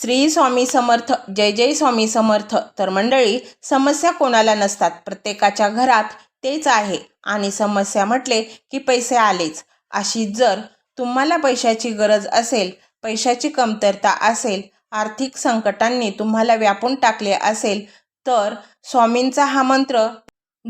श्री स्वामी समर्थ जय जय स्वामी समर्थ. तर मंडळी समस्या कोणाला नसतात? प्रत्येकाच्या घरात तेच आहे. आणि समस्या म्हटले की पैसे आलेच. अशी जर तुम्हाला पैशाची गरज असेल पैशाची कमतरता असेल आर्थिक संकटांनी तुम्हाला व्यापून टाकले असेल तर स्वामींचा हा मंत्र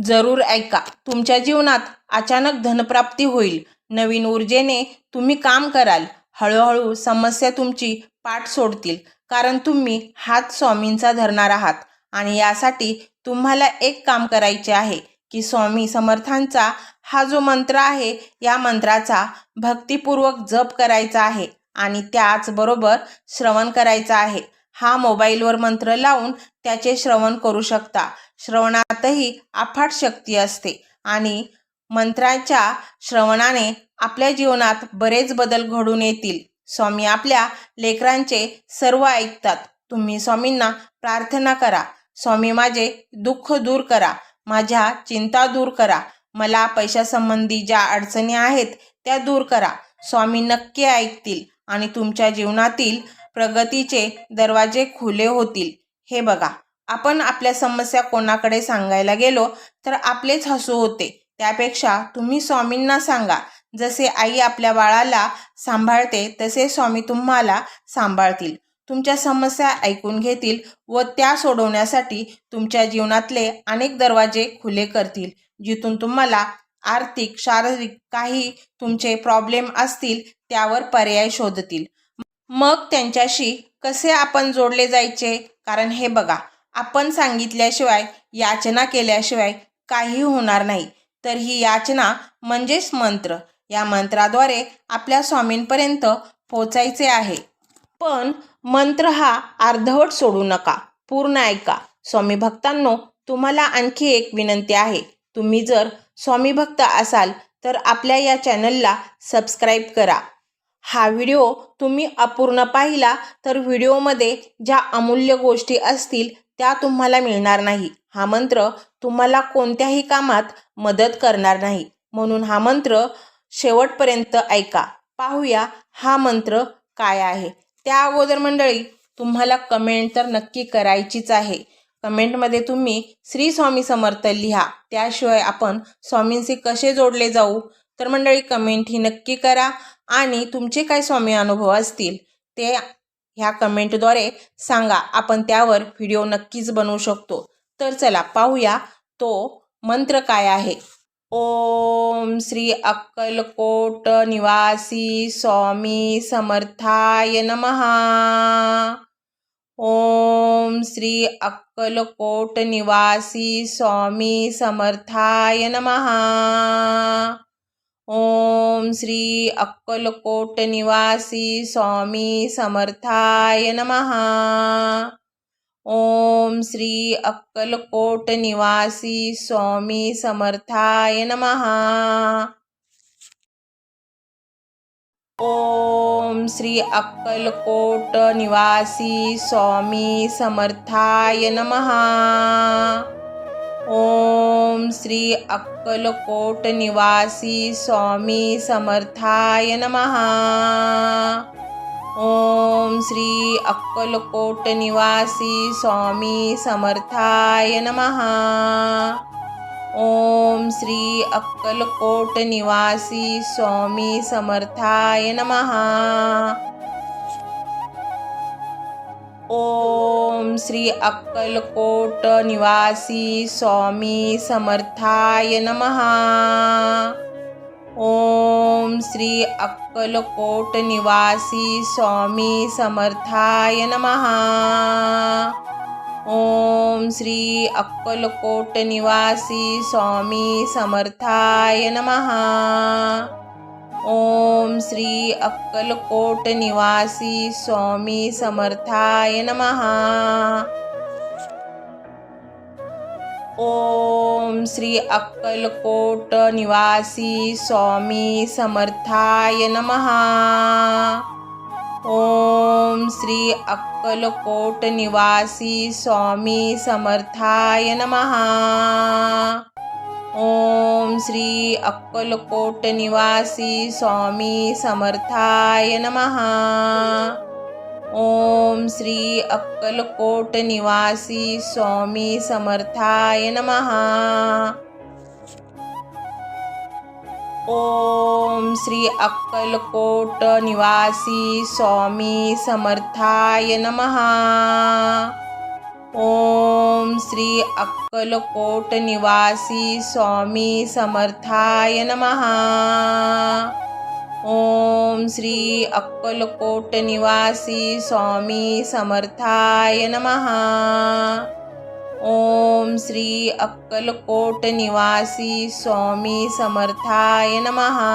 जरूर ऐका. तुमच्या जीवनात अचानक धनप्राप्ती होईल. नवीन ऊर्जेने तुम्ही काम कराल. हळूहळू समस्या तुमची पाठ सोडतील. कारण तुम्ही हात स्वामींचा धरणार आहात आणि यासाठी तुम्हाला एक काम करायचे आहे की स्वामी समर्थांचा हा जो मंत्र आहे या मंत्राचा भक्तिपूर्वक जप करायचा आहे आणि त्याचबरोबर श्रवण करायचा आहे. हा मोबाईलवर मंत्र लावून त्याचे श्रवण करू शकता. श्रवणातही अफाट शक्ती असते आणि मंत्राच्या श्रवणाने आपल्या जीवनात बरेच बदल घडून येतील. स्वामी आपल्या लेकरांचे सर्व ऐकतात. तुम्ही स्वामींना प्रार्थना करा. स्वामी माझे दुःख दूर करा. माझ्या चिंता दूर करा. मला पैशासंबंधी ज्या अडचणी आहेत त्या दूर करा. स्वामी नक्की ऐकतील आणि तुमच्या जीवनातील प्रगतीचे दरवाजे खुले होतील. हे बघा आपण आपल्या समस्या कोणाकडे सांगायला गेलो तर आपलेच हसू होते. त्यापेक्षा तुम्ही स्वामींना सांगा. जसे आई आपल्या बाळाला सांभाळते तसे स्वामी तुम्हाला सांभाळतील. तुमच्या समस्या ऐकून घेतील व त्या सोडवण्यासाठी तुमच्या जीवनातले अनेक दरवाजे खुले करतील जिथून तुम्हाला आर्थिक शारीरिक काही तुमचे प्रॉब्लेम असतील त्यावर पर्याय शोधतील. मग त्यांच्याशी कसे आपण जोडले जायचे? कारण हे बघा आपण सांगितल्याशिवाय याचना केल्याशिवाय काही होणार नाही. तर ही याचना म्हणजेच मंत्र. या मंत्राद्वारे आपल्या स्वामींपर्यंत पोचायचे आहे. पण मंत्र हा अर्धवट सोडू नका. पूर्ण ऐका. स्वामी भक्तांनो तुम्हाला आणखी एक विनंती आहे. तुम्ही जर स्वामी भक्त असाल तर आपल्या या चॅनलला सबस्क्राईब करा. हा व्हिडिओ तुम्ही अपूर्ण पाहिला तर व्हिडिओमध्ये ज्या अमूल्य गोष्टी असतील त्या तुम्हाला मिळणार नाही. हा मंत्र तुम्हाला कोणत्याही कामात मदत करणार नाही. म्हणून हा मंत्र शेवटपर्यंत ऐका. पाहूया हा मंत्र काय आहे. त्या अगोदर मंडळी तुम्हाला कमेंट तर नक्की करायचीच आहे. कमेंटमध्ये तुम्ही श्री स्वामी समर्थ लिहा. त्याशिवाय आपण स्वामींशी कसे जोडले जाऊ? तर मंडळी कमेंट ही नक्की करा आणि तुमचे काय स्वामी अनुभव असतील ते ह्या कमेंटद्वारे सांगा. आपण त्यावर व्हिडिओ नक्कीच बनवू शकतो. तर चला पाहूया तो मंत्र काय आहे. ओम श्री अक्कलकोट निवासी स्वामी समर्थाय नमहा ओम श्री अक्कलकोट निवासी स्वामी समर्थाय नमहा ओम श्री अक्कलकोट निवासी स्वामी समर्थाय नमहा ओम श्री अक्कलकोट निवासी स्वामी समर्थाय नमहा ओम श्री अक्कलकोट निवासी स्वामी समर्थाय नमहा ओम श्री अक्कलकोट निवासी स्वामी समर्थाय नमहा श्री अक्कलकोट निवासी स्वामी समर्थाय नमहा ओम श्री अक्कलकोट निवासी स्वामी समर्थाय नमहा ओम श्री अक्कलकोट निवासी स्वामी समर्थाय नमहा ओम श्री अक्कलकोट निवासी स्वामी समर्थाय नमहा ओम श्री अक्कलकोट निवासी स्वामी समर्थाय नमहा ओम श्री अक्कलकोट निवासी स्वामी समर्थाय नमहा ओम श्री अक्कलकोट निवासी स्वामी समर्थाय नमहा ओम श्री अक्कलकोट निवासी स्वामी समर्थाय नमहा ओम श्री अक्कलकोट निवासी स्वामी समर्थाय नमहा ओम श्री अक्कलकोट निवासी स्वामी समर्थाय नमहा ओम श्री अक्कलकोट निवासी स्वामी समर्थाय नमहा ओम श्री अक्कलकोट निवासी स्वामी समर्थाय नमहा ओम श्री अक्कलकोट निवासी स्वामी समर्थाय नमहा ओम श्री अक्कलकोट निवासी स्वामी समर्थाय नमहा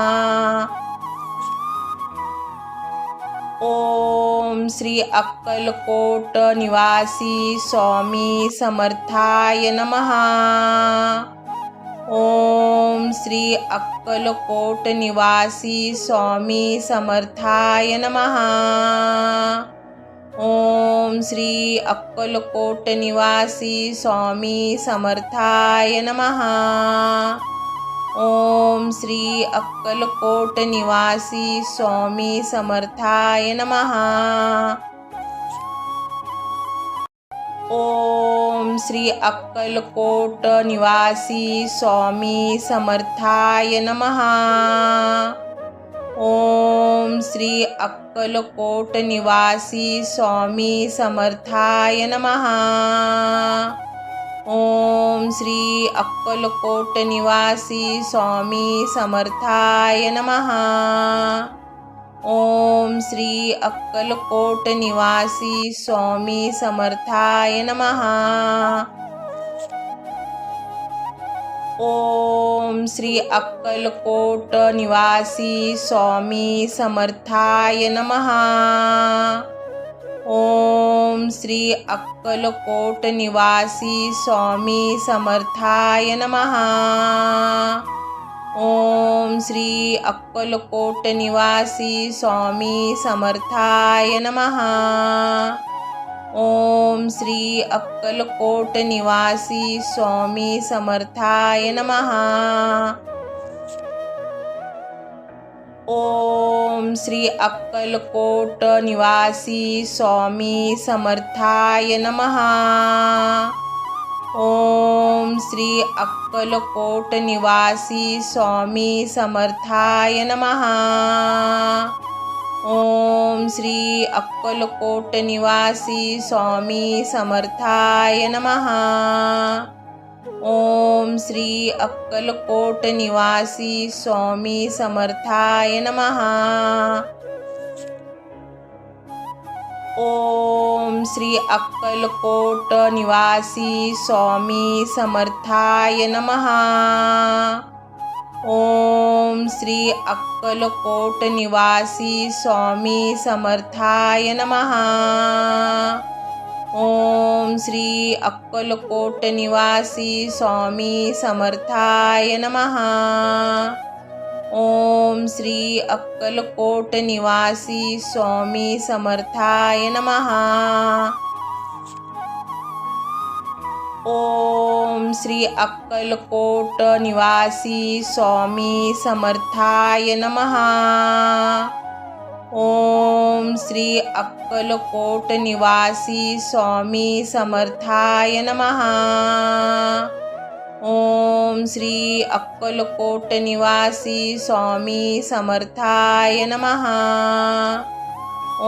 ओम श्री अक्कलकोट निवासी स्वामी समर्थाय नमहा ओम श्री अक्कलकोट निवासी स्वामी समर्थाय नमहा ओम श्री अक्कलकोट निवासी स्वामी समर्थाय नमहा ओम श्री अक्कलकोट निवासी स्वामी समर्थाय नमहा ओम श्री अक्कलकोट निवासी स्वामी समर्थाय नमहा ओम श्री अक्कलकोट निवासी स्वामी समर्थाय नमहा ओम श्री अक्कलकोट निवासी स्वामी समर्थाय नमहा ओम श्री अक्कलकोट निवासी स्वामी समर्थाय नमहा ओम श्री अक्कलकोट निवासी स्वामी समर्थाय नमहा ओम श्री अक्कलकोट निवासी स्वामी समर्थाय नमहा ओम श्री अक्कलकोट निवासी स्वामी समर्थाय नमहा ओम श्री अक्कलकोट निवासी स्वामी समर्थाय नमहा ओम श्री अक्कलकोट निवासी स्वामी समर्थाय नमहा ओम श्री अक्कलकोट निवासी स्वामी समर्थाय नमहा ओम श्री अक्कलकोट निवासी स्वामी समर्थाय नमहा ओम श्री अक्कलकोट निवासी स्वामी समर्थाय नमहा ओम श्री अक्कलकोट निवासी स्वामी समर्थाय नमहा ओम श्री अक्कलकोट निवासी स्वामी समर्थाय नमहा ओम श्री अक्कलकोट निवासी स्वामी समर्थाय नमहा ओम श्री अक्कलकोट निवासी स्वामी समर्थाय नमः। ओम श्री अक्कलकोट निवासी स्वामी समर्थाय नमः। ओम श्री अक्कलकोट निवासी स्वामी समर्थाय नमः। ओम श्री अक्कलकोट निवासी स्वामी समर्थाय नमहा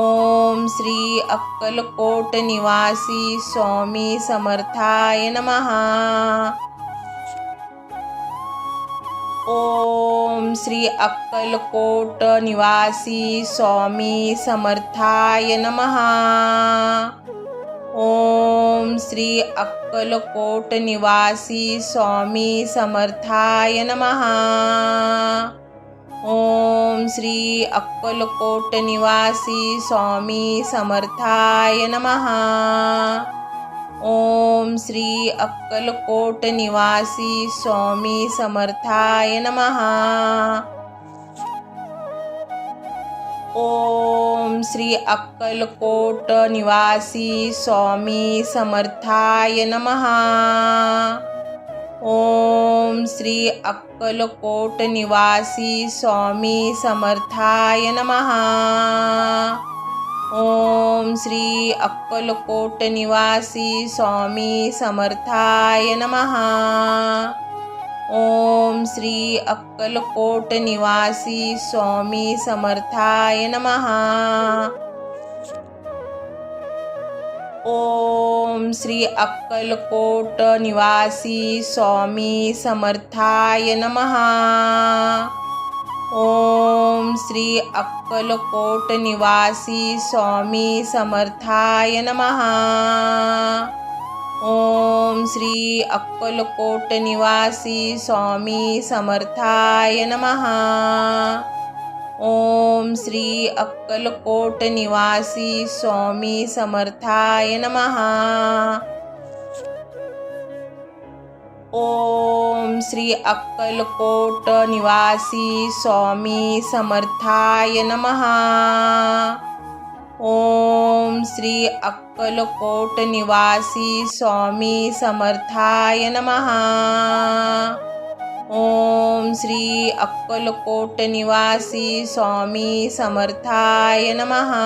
ओम श्री अक्कलकोट निवासी स्वामी समर्थाय नमहा ओम श्री अक्कलकोट निवासी स्वामी समर्थाय नमहा ओम श्री अक्कलकोट निवासी स्वामी समर्थाय नमः। ओम श्री अक्कलकोट निवासी स्वामी समर्थाय नमः। ओम श्री अक्कलकोट निवासी स्वामी समर्थाय नमः। ओम श्री अक्कलकोट निवासी स्वामी समर्थाय नमहा ओम श्री अक्कलकोट निवासी स्वामी समर्थाय नमहा ओम श्री अक्कलकोट निवासी स्वामी समर्थाय नमहा ओम श्री अक्कलकोट निवासी स्वामी समर्थाय नमहा ओम श्री अक्कलकोट निवासी स्वामी समर्थाय नमहा ओम श्री अक्कलकोट निवासी स्वामी समर्थाय नमहा ओम श्री अक्कलकोट निवासी स्वामी समर्थाय नमहा ओम श्री अक्कलकोट निवासी स्वामी समर्थाय नमहा ओम श्री अक्कलकोट निवासी स्वामी समर्थाय नमहा ओम श्री अक्कलकोट निवासी स्वामी समर्थाय नमहा ओम श्री अक्कलकोट निवासी स्वामी समर्थाय नमहा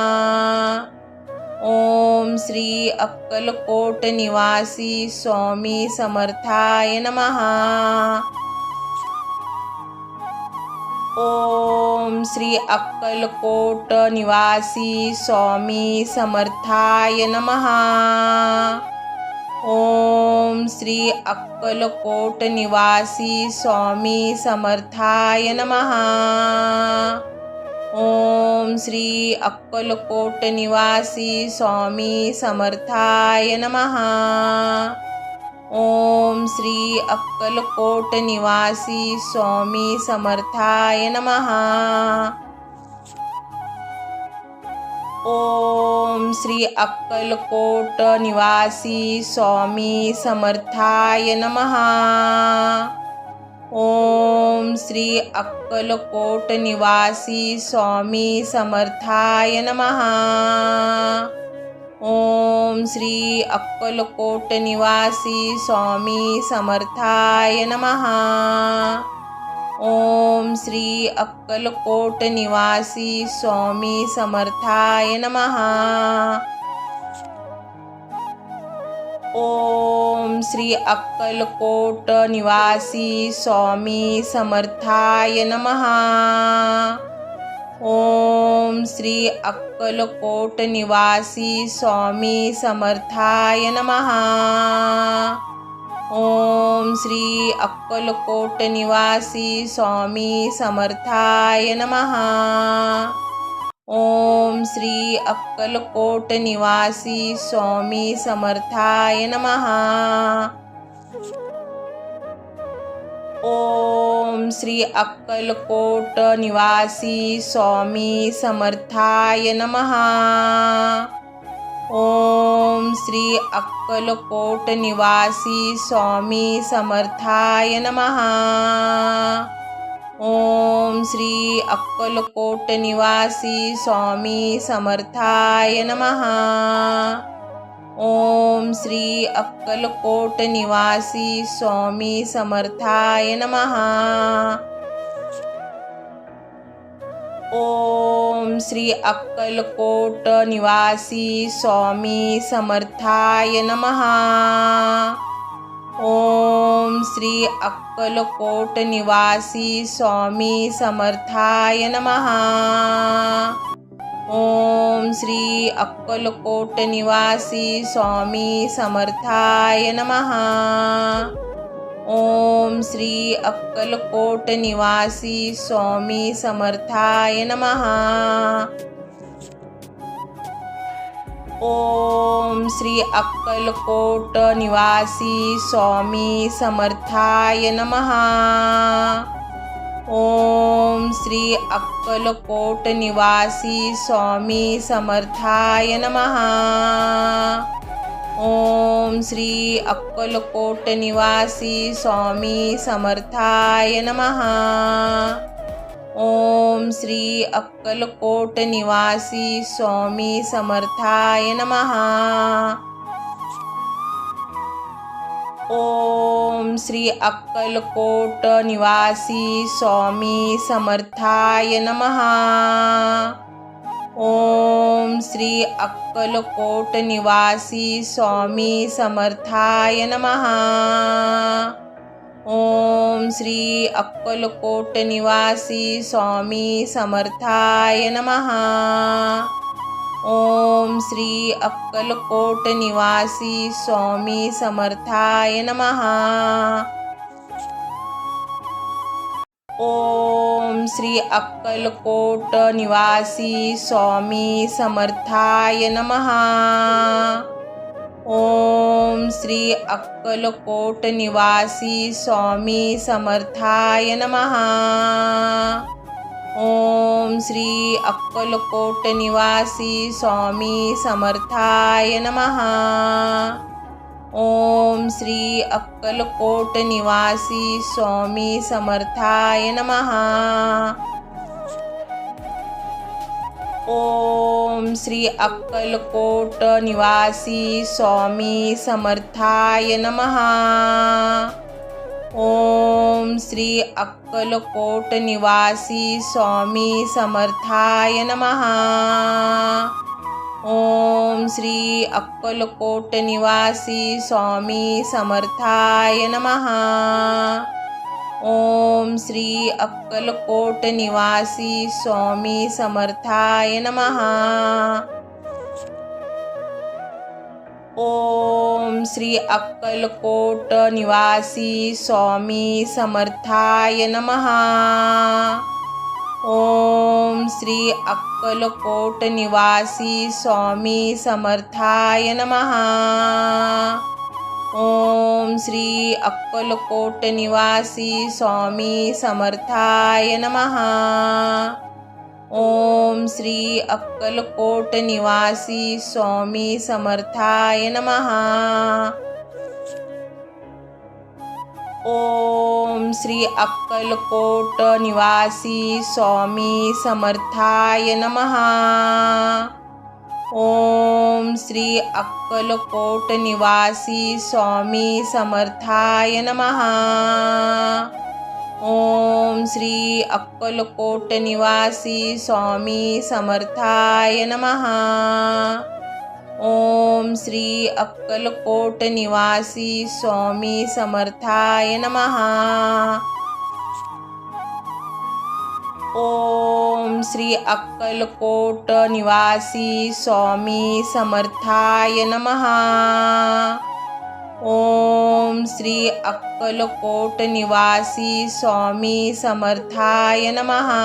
ओम श्री अक्कलकोट निवासी स्वामी समर्थाय नमहा ओम श्री अक्कलकोट निवासी स्वामी समर्थाय नमहा ओम श्री अक्कलकोट निवासी स्वामी समर्थाय नमहा ओम श्री अक्कलकोट निवासी स्वामी समर्थाय नमहा ओम श्री अक्कलकोट निवासी स्वामी समर्थाय नमहा ओम श्री अक्कलकोट निवासी स्वामी समर्थाय नमहा ओम श्री अक्कलकोट निवासी स्वामी समर्थाय नमहा ओम श्री अक्कलकोट निवासी स्वामी समर्थाय नमहा ओम श्री अक्कलकोट निवासी स्वामी समर्थाय नमहा ओम श्री अक्कलकोट निवासी स्वामी समर्थाय नमहा ओम श्री अक्कलकोट निवासी स्वामी समर्थाय नमहा ओम श्री अक्कलकोट निवासी स्वामी समर्थाय नमहा ओम श्री अक्कलकोट निवासी स्वामी समर्थाय नमहा ओम श्री अक्कलकोट निवासी स्वामी समर्थाय नमहा ओम श्री अक्कलकोट निवासी स्वामी समर्थाय नमहा ओम श्री अक्कलकोट निवासी स्वामी समर्थाय नमहा ओम श्री अक्कलकोट निवासी स्वामी समर्थाय नमः। ओम श्री अक्कलकोट निवासी स्वामी समर्थाय नमः। ओम श्री अक्कलकोट निवासी स्वामी समर्थाय नमः। ओम श्री अक्कलकोट निवासी स्वामी समर्थाय नमहा ओम श्री अक्कलकोट निवासी स्वामी समर्थाय नमहा ओम श्री अक्कलकोट निवासी स्वामी समर्थाय नमहा ओम श्री अक्कलकोट निवासी स्वामी समर्थाय नमहा ओम श्री अक्कलकोट निवासी स्वामी समर्थाय नमहा ओम श्री अक्कलकोट निवासी स्वामी समर्थाय नमहा ओम श्री अक्कलकोट निवासी स्वामी समर्थाय नमहा ओम श्री अक्कलकोट निवासी स्वामी समर्थाय नमहा ओम श्री अक्कलकोट निवासी स्वामी समर्थाय नमहा ओम श्री अक्कलकोट निवासी स्वामी समर्थाय नमहा ओम श्री अक्कलकोट निवासी स्वामी समर्थाय नमहा ओम श्री अक्कलकोट निवासी स्वामी समर्थाय नमहा ओम श्री अक्कलकोट निवासी स्वामी समर्थाय नमहा ओम श्री अक्कलकोट निवासी स्वामी समर्थाय नमहा ओम श्री अक्कलकोट निवासी स्वामी समर्थाय नमहा श्री अक्कलकोट निवासी स्वामी समर्थाय नमहा ओम श्री अक्कलकोट निवासी स्वामी समर्थाय नमहा ओम श्री अक्कलकोट निवासी स्वामी समर्थाय नमहा ओम श्री अक्कलकोट निवासी स्वामी समर्थाय नमहा ओम श्री अक्कलकोट निवासी स्वामी समर्थाय नमहा ओम श्री अक्कलकोट निवासी स्वामी समर्थाय नमहा ओम श्री अक्कलकोट निवासी स्वामी समर्थाय नमहा ओम श्री अक्कलकोट निवासी स्वामी समर्थाय नमहा ओम श्री अक्कलकोट निवासी स्वामी समर्थाय नमहा ओम श्री अक्कलकोट निवासी स्वामी समर्थाय नमहा ओम श्री अक्कलकोट निवासी स्वामी समर्थाय नमहा ओम श्री अक्कलकोट निवासी स्वामी समर्थाय नमहा ओम श्री अक्कलकोट निवासी स्वामी समर्थाय नमहा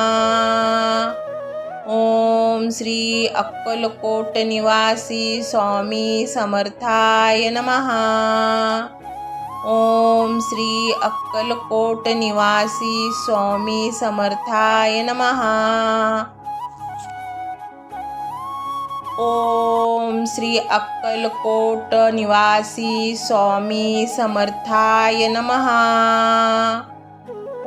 ओम श्री अक्कलकोट निवासी स्वामी समर्थाय नमहा ओम श्री अक्कलकोट निवासी स्वामी समर्थाय नमहा ओम श्री अक्कलकोट निवासी स्वामी समर्थाय नमहा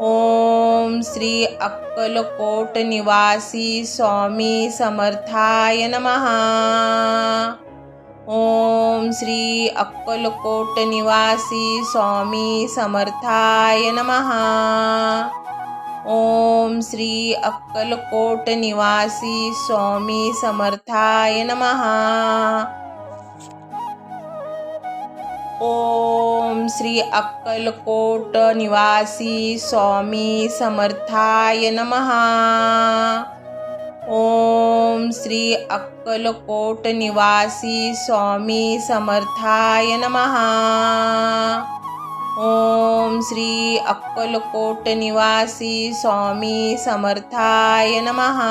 ओम श्री अक्कलकोट निवासी स्वामी समर्थाय नमहा ओम श्री अक्कलकोट निवासी स्वामी समर्थाय नमहा ओम श्री अक्कलकोट निवासी स्वामी समर्थाय नमः। ओम श्री अक्कलकोट निवासी स्वामी समर्थाय नमः। ओम श्री अक्कलकोट निवासी स्वामी समर्थाय नमः। ओम श्री अक्कलकोट निवासी स्वामी समर्थाय नमहा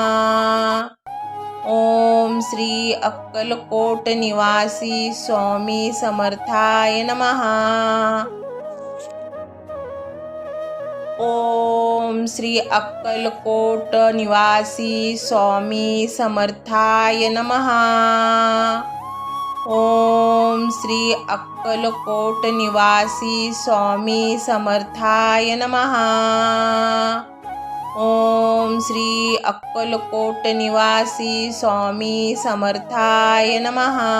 ओम श्री अक्कलकोट निवासी स्वामी समर्थाय नमहा ओम श्री अक्कलकोट निवासी स्वामी समर्थाय नमहा ओम श्री अक्कलकोट निवासी स्वामी समर्थाय नमहा ओम श्री अक्कलकोट निवासी स्वामी समर्थाय नमहा